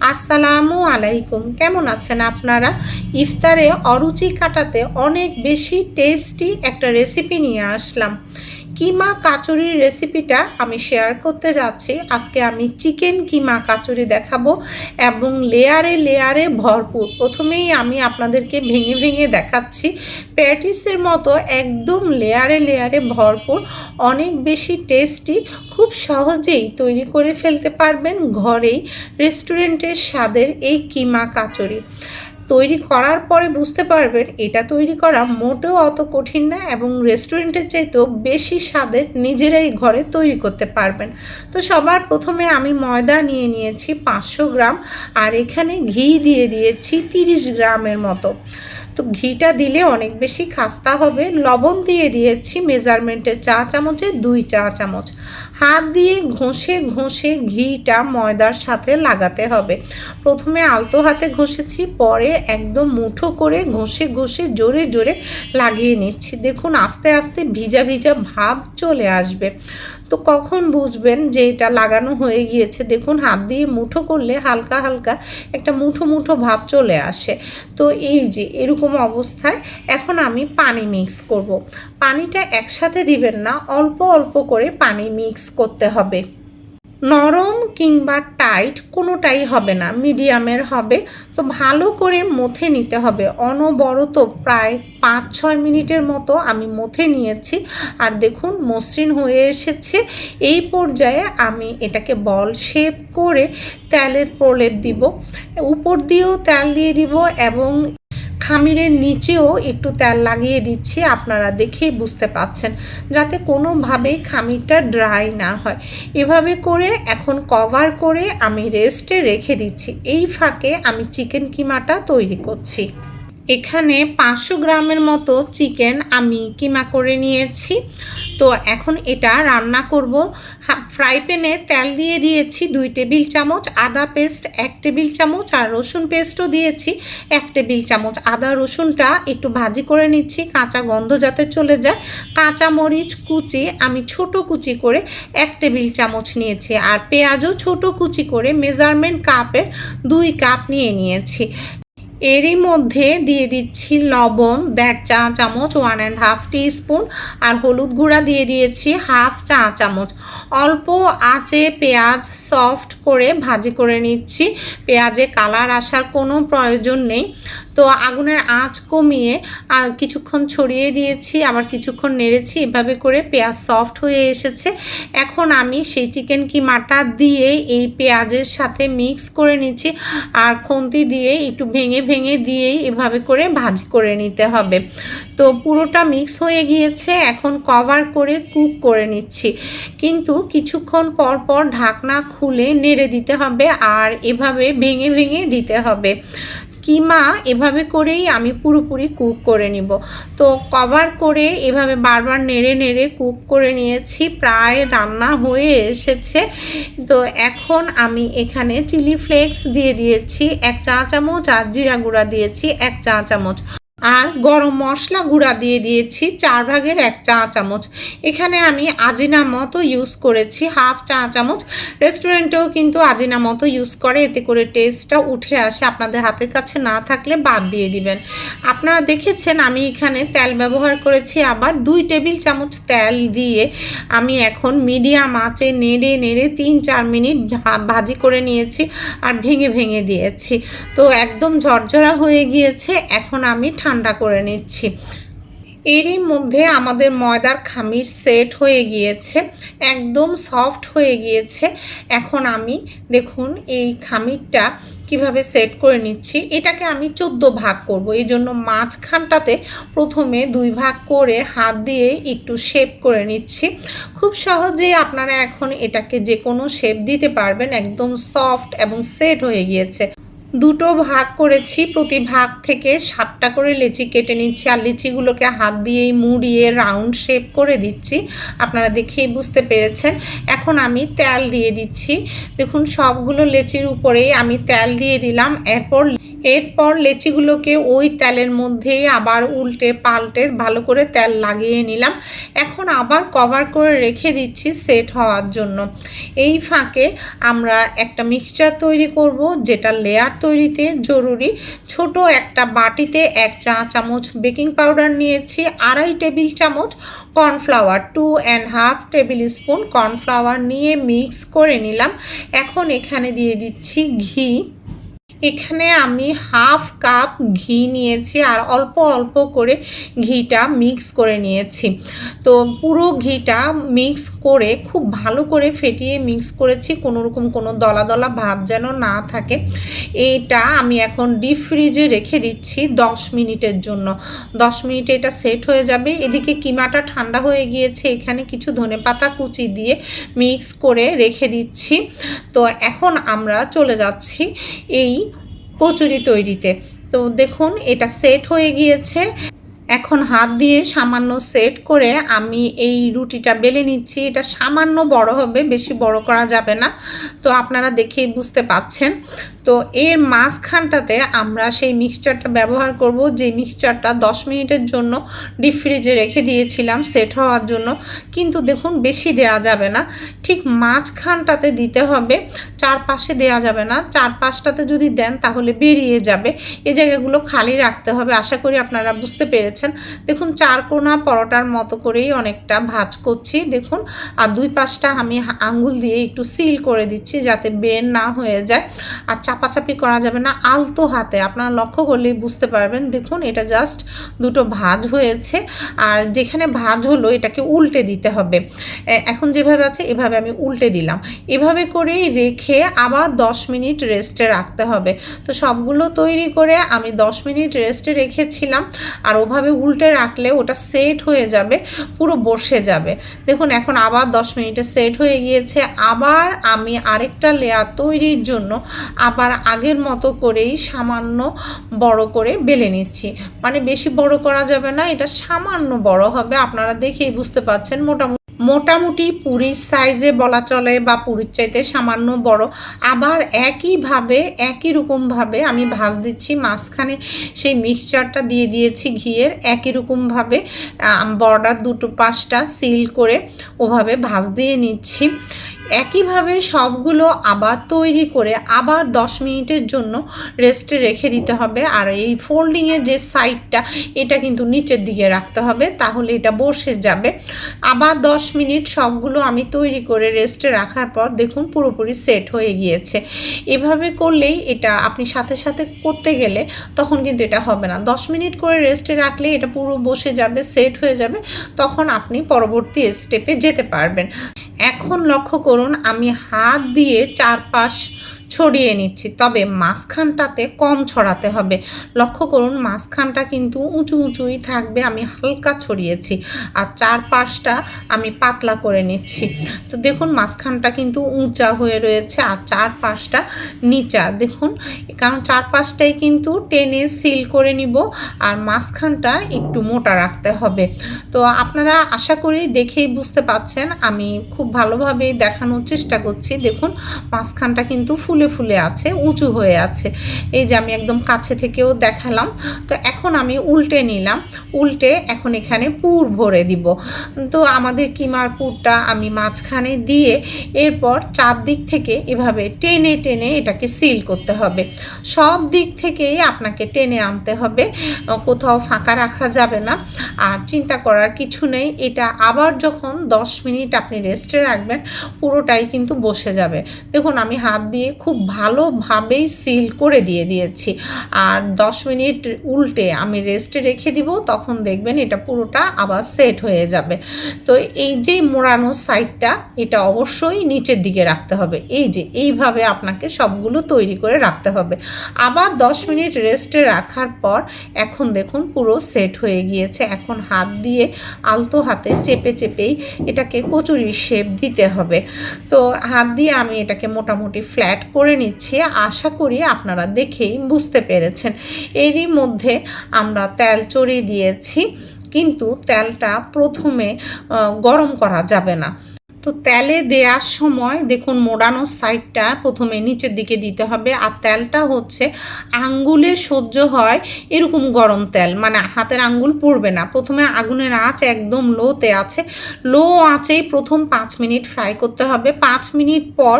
আসসালামু আলাইকুম। কেমন আছেন আপনারা? ইফতারে অরুচি কাটাতে অনেক বেশি টেস্টি একটা রেসিপি নিয়ে আসলাম। কিমা কাচুরির রেসিপিটা আমি শেয়ার করতে যাচ্ছি। আজকে আমি চিকেন কিমা কাচুরি দেখাবো এবং লেয়ারে লেয়ারে ভরপুর। প্রথমেই আমি আপনাদেরকে ভেঙে ভেঙে দেখাচ্ছি। প্যাটিসের মতো একদম লেয়ারে লেয়ারে ভরপুর, অনেক বেশি টেস্টি খুব সহজেই তৈরি করে ফেলতে পারবেন ঘরেই রেস্টুরেন্টের স্বাদের এই কিমা কাচুরি। তৈরি করার পরে বুঝতে পারবেন এটা তৈরি করা মোটেও অত কঠিন না এবং রেস্টুরেন্টের চাইতেও বেশি স্বাদের নিজেরাই ঘরে তৈরি করতে পারবেন। তো সবার প্রথমে আমি ময়দা নিয়ে নিয়েছি পাঁচশো গ্রাম আর এখানে ঘি দিয়ে দিয়েছি তিরিশ গ্রামের মতো। তো ঘিটা দিলে অনেক বেশি খাস্তা হবে। লবণ দিয়ে দিয়েছি মেজারমেন্টের চা চামচে, দুই চা চামচ। হাত দিয়ে ঘষে ঘষে ঘিটা ময়দার সাথে লাগাতে হবে। প্রথমে আলতো হাতে ঘষেছি, পরে একদম মুঠো করে ঘষে ঘষে জোরে জোরে লাগিয়ে নিচ্ছি। দেখুন, আস্তে আস্তে ভিজা ভিজা ভাব চলে আসবে। তো কখন বুঝবেন যে এটা লাগানো হয়ে গিয়েছে? দেখুন, হাত দিয়ে মুঠো করলে হালকা হালকা একটা মুঠো মুঠো ভাব চলে আসে। তো এই যে এরকম অবস্থায় এখন আমি পানি মিক্স করব। পানিটা একসাথে দিবেন না, অল্প অল্প করে পানি মিক্স করতে হবে। নরম কিংবা টাইট কোনোটাই হবে না, মিডিয়ামের হবে। তো ভালো করে মথে নিতে হবে। অনবরত প্রায় পাঁচ ছয় মিনিটের মতো আমি মথে নিয়েছি। আর দেখুন, মসৃণ হয়ে এসেছে। এই পর্যায়ে আমি এটাকে বল শেপ করে তেলের প্রলেপ দিব। উপর দিয়েও তেল দিয়ে দিব এবং খামিরের নিচেও একটু তেল লাগিয়ে দিচ্ছি, আপনারা দেখেই বুঝতে পাচ্ছেন, যাতে কোনোভাবেই খামিরটা ড্রাই না হয়। এভাবে করে এখন কভার করে আমি রেস্টে রেখে দিচ্ছি। এই ফাঁকে আমি চিকেন কিমাটা তৈরি করছি। এখানে পাঁচশো গ্রামের মতো চিকেন আমি কিমা করে নিয়েছি। তো এখন এটা রান্না করব। ফ্রাই প্যানে তেল দিয়ে দিয়েছি দুই টেবিল চামচ, আদা পেস্ট এক টেবিল চামচ আর রসুন পেস্টও দিয়েছি এক টেবিল চামচ। আদা রসুনটা একটু ভাজি করে নিচ্ছি, কাঁচা গন্ধ যাতে চলে যায়। কাঁচা মরিচ কুচি আমি ছোট কুচি করে এক টেবিল চামচ নিয়েছি আর পেঁয়াজও ছোট কুচি করে মেজারমেন্ট কাপের দুই কাপ নিয়ে নিয়েছি। এরই মধ্যে দিয়ে দিচ্ছি লবণ, দেড় চা চামচ one and half teaspoon আর হলুদ গুঁড়া দিয়ে দিয়েছি হাফ চা চামচ। অল্প আঁচে পেঁয়াজ সফট করে ভাজি করে নিচ্ছি। পেঁয়াজে কালার আসার কোনো প্রয়োজন নেই। তো আগুনের আঁচ কমিয়ে কিছুক্ষণ ছড়িয়ে দিয়েছি, আবার কিছুক্ষণ নেড়েছি, এভাবে করে পেঁয়াজ সফট হয়ে এসেছে। এখন আমি সেই চিকেন কিমাটা দিয়ে এই পেঁয়াজের সাথে মিক্স করে নিচ্ছি, আর খুন্তি দিয়ে একটু ভেঙে ভেঙে দিয়েই এভাবে করে ভাজি করে নিতে হবে। তো পুরোটা মিক্স হয়ে গিয়েছে, এখন কভার করে কুক করে নিচ্ছি। কিন্তু কিছুক্ষণ পর পর ঢাকনা খুলে নেড়ে দিতে হবে, আর এভাবে ভেঙে ভেঙে দিতে হবে। কিমা এভাবে করেই আমি পুরোপুরি কুক করে নিব। তো কভার করে এভাবে বারবার নেড়ে নেড়ে কুক করে নিয়েছি, প্রায় রান্না হয়ে এসেছে। তো এখন আমি এখানে চিলি ফ্লেক্স দিয়ে দিয়েছি, এক চা চামচ আর জিরা গুঁড়া দিয়েছি, এক চা চামচ আর গরম মশলা গুঁড়া দিয়ে দিয়েছি চার ভাগের এক চা চামচ। এখানে আমি আজিনা মতো ইউজ করেছি হাফ চা চামচ। রেস্টুরেন্টেও কিন্তু আজিনা মতো ইউজ করে, এতে করে টেস্টটা উঠে আসে। আপনাদের হাতের কাছে না থাকলে বাদ দিয়ে দিবেন। আপনারা দেখেছেন আমি এখানে তেল ব্যবহার করেছি, আবার দুই টেবিল চামচ তেল দিয়ে আমি এখন মিডিয়াম আঁচে নেড়ে নেড়ে তিন চার মিনিট ভাজি করে নিয়েছি আর ভেঙে ভেঙে দিয়েছি। তো একদম ঝরঝরা হয়ে গিয়েছে। এখন আমি করে নিচ্ছি। এরই মধ্যে আমাদের ময়দার খামির সেট হয়ে গিয়েছে, একদম সফট হয়ে গিয়েছে। এখন আমি, দেখুন, এই খামিরটা কীভাবে সেট করে নিচ্ছি। এটাকে আমি চোদ্দ ভাগ করব, এই জন্য মাঝখানটাতে প্রথমে দুই ভাগ করে হাত দিয়ে একটু শেপ করে নিচ্ছি। খুব সহজেই আপনারা এখন এটাকে যে কোনো শেপ দিতে পারবেন, একদম সফট এবং সেট হয়ে গিয়েছে। দুটো ভাগ করেছি, প্রতি ভাগ থেকে সাতটা করে লিচি কেটে নিচ্ছি আর লিচিগুলোকে হাত দিয়েই মুড়িয়ে রাউন্ড শেপ করে দিচ্ছি। আপনারা দেখেই বুঝতে পেরেছেন। এখন আমি তেল দিয়ে দিচ্ছি। দেখুন, সবগুলো লেচির উপরেই আমি তেল দিয়ে দিলাম। এরপর এরপর লেচিগুলোকে ওই তেলের মধ্যেই আবার উল্টে পাল্টে ভালো করে তেল লাগিয়ে নিলাম। এখন আবার কভার করে রেখে দিচ্ছি সেট হওয়ার জন্য। এই ফাঁকে আমরা একটা মিক্সচার তৈরি করব, যেটা লেয়ার তৈরিতে জরুরি। ছোট একটা বাটিতে এক চা চামচ বেকিং পাউডার নিয়েছি, আড়াই টেবিল চামচ cornflour two and half tablespoon cornflour নিয়ে মিক্স করে নিলাম। এখন এখানে দিয়ে দিচ্ছি ঘি। এখানে আমি হাফ কাপ ঘি নিয়েছি আর অল্প অল্প করে ঘিটা মিক্স করে নিয়েছি। তো পুরো ঘিটা মিক্স করে খুব ভালো করে ফেটিয়ে মিক্স করেছি, কোনো রকম কোনো দলা দলা ভাব যেন না থাকে। এটা আমি এখন ডিপ ফ্রিজে রেখে দিচ্ছি দশ মিনিটের জন্য। দশ মিনিটে এটা সেট হয়ে যাবে। এদিকে কিমাটা ঠান্ডা হয়ে গিয়েছে, এখানে কিছু ধনে পাতা কুচি দিয়ে মিক্স করে রেখে দিচ্ছি। তো এখন আমরা চলে যাচ্ছি এই কচুরি তৈরিতে। তো দেখুন এটা সেট হয়ে গিয়েছে। এখন হাত দিয়ে সামান্য সেট করে আমি এই রুটিটা বেলে নিচ্ছি। এটা সামান্য বড় হবে, বেশি বড় করা যাবে না। তো আপনারা দেখেই বুঝতে পাচ্ছেন। তো এর মাঝখানটাতে আমরা সেই মিক্সচারটা ব্যবহার করব, যে মিক্সচারটা দশ মিনিটের জন্য ডিপ ফ্রিজে রেখে দিয়েছিলাম সেট হওয়ার জন্য। কিন্তু দেখুন, বেশি দেয়া যাবে না। ঠিক মাঝখানটাতে দিতে হবে, চারপাশে দেয়া যাবে না। চারপাশটাতে যদি দেন, তাহলে বেরিয়ে যাবে। এই জায়গাগুলো খালি রাখতে হবে। আশা করি আপনারা বুঝতে পেরেছেন। দেখুন, চার কোনা পরোটার মতো করেই অনেকটা ভাজ করছি। দেখুন, আর দুই পাশটা আমি আঙ্গুল দিয়ে একটু সিল করে দিচ্ছি যাতে বের না হয়ে যায়। আর চাপাচাপি করা যাবে না, আলতো হাতে। আপনারা লক্ষ্য করলেই বুঝতে পারবেন। দেখুন, এটা জাস্ট দুটো ভাজ হয়েছে। আর যেখানে ভাজ হলো, এটাকে উল্টে দিতে হবে। এখন যেভাবে আছে, এভাবে আমি উল্টে দিলাম। এভাবে করেই রেখে আবার দশ মিনিট রেস্টে রাখতে হবে। তো সবগুলো তৈরি করে আমি দশ মিনিট রেস্টে রেখেছিলাম। আর ওভাবে উল্টে রাখলে ওটা সেট হয়ে যাবে, পুরো বসে যাবে। দেখুন, এখন আবার দশ মিনিটে সেট হয়ে গিয়েছে। আবার আমি আরেকটা লেয়ার তৈরির জন্য আবার আগের মতো করেই সামান্য বড় করে বেলে নিচ্ছি। মানে বেশি বড় করা যাবে না, এটা সামান্য বড় হবে, আপনারা দেখেই বুঝতে পারছেন মোটামুটি। মোটামুটি পুরীর সাইজে বলা চলে বা পুরীর চাইতে সামান্য বড়। আবার একইভাবে একই রকমভাবে আমি ভাজ দিচ্ছি, মাঝখানে সেই মিক্সচারটা দিয়ে দিয়েছি ঘিয়ের। একই রকমভাবে বর্ডার দুটো পাশটা সিল করে ওভাবে ভাজ দিয়ে নিচ্ছি। একইভাবে সবগুলো আবার তৈরি করে আবার দশ মিনিটের জন্য রেস্টে রেখে দিতে হবে। আর এই ফোল্ডিংয়ের যে সাইডটা এটা কিন্তু নিচের দিকে রাখতে হবে, তাহলে এটা বসে যাবে। আবার দশ মিনিট সবগুলো আমি তৈরি করে রেস্টে রাখার পর দেখুন পুরোপুরি সেট হয়ে গিয়েছে। এভাবে করলেই এটা আপনি সাথে সাথে করতে গেলে তখন কিন্তু এটা হবে না। দশ মিনিট করে রেস্টে রাখলে এটা পুরো বসে যাবে সেট হয়ে যাবে, তখন আপনি পরবর্তী স্টেপে যেতে পারবেন। এখন লক্ষ্য করুন আমি হাত দিয়ে চারপাশ ছড়িয়ে নিচ্ছি। তবে মাঝখানটাতে কম ছড়াতে হবে। লক্ষ্য করুন, মাঝখানটা কিন্তু উঁচু উঁচুই থাকবে, আমি হালকা ছড়িয়েছি আর চারপাশটা আমি পাতলা করে নিচ্ছি। তো দেখুন, মাঝখানটা কিন্তু উঁচা হয়ে রয়েছে আর চারপাশটা নিচা। দেখুন, কারণ চারপাশটাই কিন্তু টেনে সিল করে নিব আর মাঝখানটা একটু মোটা রাখতে হবে। তো আপনারা আশা করি দেখেই বুঝতে পাচ্ছেন, আমি খুব ভালোভাবেই দেখানোর চেষ্টা করছি। দেখুন, মাঝখানটা কিন্তু ফুল ফুলে ফুলে আছে, উঁচু হয়ে আছে। এই যে আমি একদম কাছে থেকেও দেখালাম। তো এখন আমি উল্টে নিলাম। উল্টে এখন এখানে পুর ভরে দিব। তো আমাদের কিমার পুরটা আমি মাঝখানে দিয়ে এরপর চারদিক থেকে এভাবে টেনে টেনে এটাকে সিল করতে হবে। সব দিক থেকেই আপনাকে টেনে আনতে হবে। কোথাও ফাঁকা রাখা যাবে না। আর চিন্তা করার কিছু নেই। এটা আবার যখন দশ মিনিট আপনি রেস্টে রাখবেন, পুরোটাই কিন্তু বসে যাবে। দেখুন, আমি হাত দিয়ে খুব খুব ভালোভাবেই সিল করে দিয়ে দিয়েছি। আর দশ মিনিট উল্টে আমি রেস্টে রেখে দিব, তখন দেখবেন এটা পুরোটা আবার সেট হয়ে যাবে। তো এই যে মোড়ানো সাইডটা এটা অবশ্যই নিচের দিকে রাখতে হবে। এই যে, এইভাবে আপনাকে সবগুলো তৈরি করে রাখতে হবে। আবার দশ মিনিট রেস্টে রাখার পর এখন দেখুন পুরো সেট হয়ে গিয়েছে। এখন হাত দিয়ে আলতো হাতে চেপে চেপেই এটাকে কচুরির শেপ দিতে হবে। তো হাত দিয়ে আমি এটাকে মোটামুটি ফ্ল্যাট করে নিচ্ছি, আশা করি আপনারা দেখেই বুঝতে পেরেছেন। এরই মধ্যে আমরা তেল চড়িয়ে দিয়েছি, কিন্তু তেলটা প্রথমে গরম করা যাবে না। তো তেলে দেওয়ার সময় দেখুন মোড়ানোর সাইডটা প্রথমে নিচের দিকে দিতে হবে আর তেলটা হচ্ছে আঙ্গুলে সহ্য হয় এরকম গরম তেল মানে হাতের আঙ্গুল পড়বে না। প্রথমে আগুনের আঁচ একদম লোতে আছে। লো আঁচেই প্রথম পাঁচ মিনিট ফ্রাই করতে হবে। পাঁচ মিনিট পর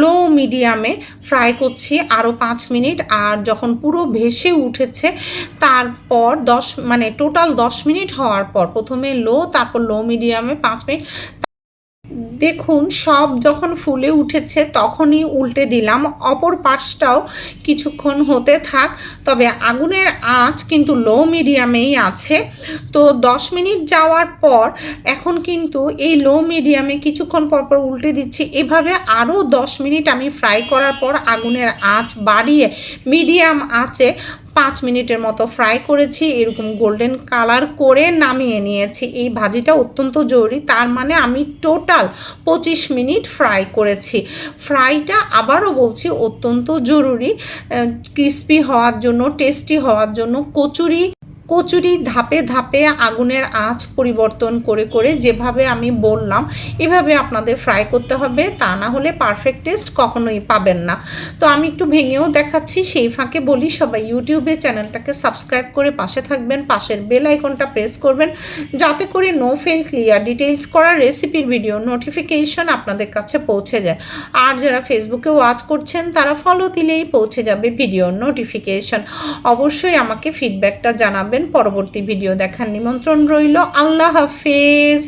লো মিডিয়ামে ফ্রাই করছি আরও পাঁচ মিনিট আর যখন পুরো ভেসে উঠেছে তারপর দশ মানে টোটাল দশ মিনিট হওয়ার পর প্রথমে লো, তারপর লো মিডিয়ামে পাঁচ মিনিট। দেখুন, সব যখন ফুলে উঠেছে তখনই উল্টে দিলাম। অপর পাশটাও কিছুক্ষণ হতে থাক, তবে আগুনের আঁচ কিন্তু লো মিডিয়ামেই আছে। তো দশ মিনিট যাওয়ার পর এখন কিন্তু এই লো মিডিয়ামে কিছুক্ষণ পর পর উল্টে দিচ্ছি। এভাবে আরও দশ মিনিট আমি ফ্রাই করার পর আগুনের আঁচ বাড়িয়ে মিডিয়াম আঁচে পাঁচ মিনিটের মতো ফ্রাই করেছি, এরকম গোল্ডেন কালার করে নামিয়ে নিয়েছি। এই ভাজিটা অত্যন্ত জরুরি, তার মানে আমি টোটাল পঁচিশ মিনিট ফ্রাই করেছি। ফ্রাইটা আবারও বলছি অত্যন্ত জরুরি ক্রিস্পি হওয়ার জন্য, টেস্টি হওয়ার জন্য, কচুরি কচুরি ধাপে ধাপে আগুনের আঁচ পরিবর্তন করে করে যেভাবে আমি বললাম, এভাবে আপনাদের ফ্রাই করতে হবে। তা না হলে পারফেক্ট টেস্ট কখনোই পাবেন না। তো আমি একটু ভেঙেও দেখাচ্ছি, সেই ফাঁকে বলি, সবাই ইউটিউবে চ্যানেলটাকে সাবস্ক্রাইব করে পাশে থাকবেন, পাশের বেল আইকনটা প্রেস করবেন, যাতে করে নো ফেল ক্লিয়ার ডিটেলস করা রেসিপির ভিডিও নোটিফিকেশন আপনাদের কাছে পৌঁছে যায়। আর যারা ফেসবুকে ওয়াচ করছেন, তারা ফলো দিলেই পৌঁছে যাবে ভিডিও নোটিফিকেশন অবশ্যই আমাকে ফিডব্যাকটা জানাবেন। পরবর্তী ভিডিও দেখার নিমন্ত্রণ রইল। আল্লাহ হাফেজ।